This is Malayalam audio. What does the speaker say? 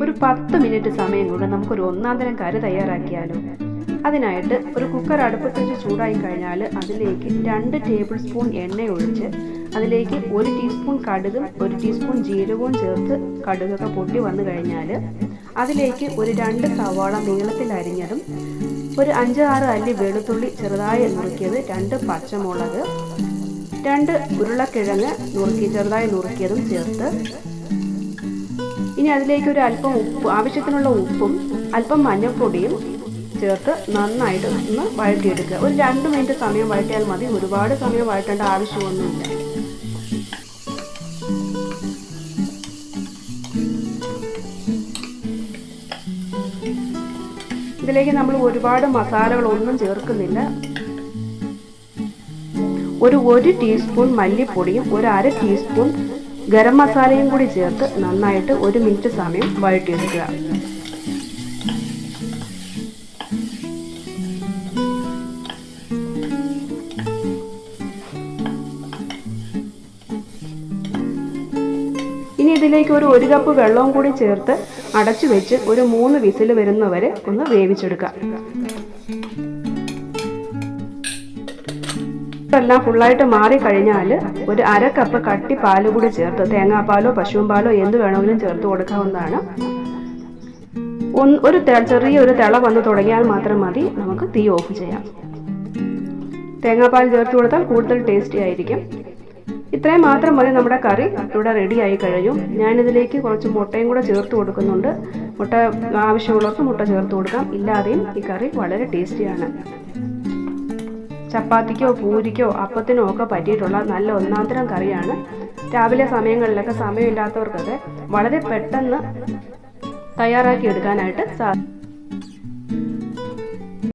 ഒരു പത്ത് മിനിറ്റ് സമയം കൊണ്ട് നമുക്കൊരു ഒന്നാം തരം കറി തയ്യാറാക്കിയാലോ? അതിനായിട്ട് ഒരു കുക്കർ അടുപ്പത്ത് വെച്ച് ചൂടായി കഴിഞ്ഞാൽ അതിലേക്ക് രണ്ട് ടേബിൾ സ്പൂൺ എണ്ണ ഒഴിച്ച് അതിലേക്ക് ഒരു ടീസ്പൂൺ കടുകും ഒരു ടീസ്പൂൺ ജീരകവും ചേർത്ത് കടുകൊക്കെ പൊട്ടി വന്നു കഴിഞ്ഞാൽ അതിലേക്ക് ഒരു രണ്ട് സവാള നീളത്തിൽ അരിഞ്ഞതും ഒരു അഞ്ച് ആറ് അല്ലി വെളുത്തുള്ളി ചെറുതായി നുറുക്കിയത് രണ്ട് പച്ചമുളക് രണ്ട് ഉരുളക്കിഴങ്ങ് നുറുക്കി ചെറുതായി നുറുക്കിയതും ചേർത്ത് ഇനി അതിലേക്ക് ഒരു അല്പം ഉപ്പ് ആവശ്യത്തിനുള്ള ഉപ്പും അല്പം മഞ്ഞൾപ്പൊടിയും ചേർത്ത് നന്നായിട്ട് ഒന്ന് വഴറ്റിയെടുക്കുക. ഒരു രണ്ട് മിനിറ്റ് സമയം വഴറ്റിയാൽ മതി. ഒരുപാട് സമയം വഴറ്റേണ്ട ആവശ്യമൊന്നുമില്ല. ഇതിലേക്ക് നമ്മൾ ഒരുപാട് മസാലകളൊന്നും ചേർക്കുന്നില്ല. ഒരു ഒരു ടീസ്പൂൺ മല്ലിപ്പൊടിയും ഒരു അര ടീസ്പൂൺ ഗരം മസാലയും കൂടി ചേർത്ത് നന്നായിട്ട് ഒരു മിനിറ്റ് സമയം വഴറ്റിയെടുക്കുക. ഇനി ഇതിലേക്ക് ഒരു ഒരു കപ്പ് വെള്ളവും കൂടി ചേർത്ത് അടച്ചു വെച്ച് ഒരു മൂന്ന് വിസിൽ വരുന്നവരെ ഒന്ന് വേവിച്ചെടുക്കാം എല്ലാം ഫുള്ളായിട്ട് മാറി കഴിഞ്ഞാൽ ഒരു അര കപ്പ് കട്ടി പാൽ കൂടി ചേർത്ത് തേങ്ങാപ്പാലോ പശുവും പാലോ എന്ത് വേണമെങ്കിലും ചേർത്ത് കൊടുക്കാവുന്നതാണ്. ഒരു ചെറിയ ഒരു തിള വന്ന് തുടങ്ങിയാൽ മാത്രം മതി. നമുക്ക് തീ ഓഫ് ചെയ്യാം. തേങ്ങാപ്പാൽ ചേർത്ത് കൊടുത്താൽ കൂടുതൽ ടേസ്റ്റി ആയിരിക്കും. ഇത്രയും മാത്രം മതി നമ്മുടെ കറി. ഇവിടെ റെഡി ആയി കഴിഞ്ഞു. ഞാനിതിലേക്ക് കുറച്ച് മുട്ടയും കൂടെ ചേർത്ത് കൊടുക്കുന്നുണ്ട്. മുട്ട ആവശ്യമുള്ളവർക്ക് മുട്ട ചേർത്ത് കൊടുക്കാം. ഇല്ലാതെയും ഈ കറി വളരെ ടേസ്റ്റിയാണ്. ചപ്പാത്തിക്കോ പൂരിക്കോ അപ്പത്തിനോ ഒക്കെ പറ്റിയിട്ടുള്ള നല്ല ഒന്നാന്തരം കറിയാണ്. രാവിലെ സമയങ്ങളിലൊക്കെ സമയമില്ലാത്തവർക്കൊക്കെ വളരെ പെട്ടെന്ന് തയ്യാറാക്കി എടുക്കാനായിട്ട് സാധിക്കും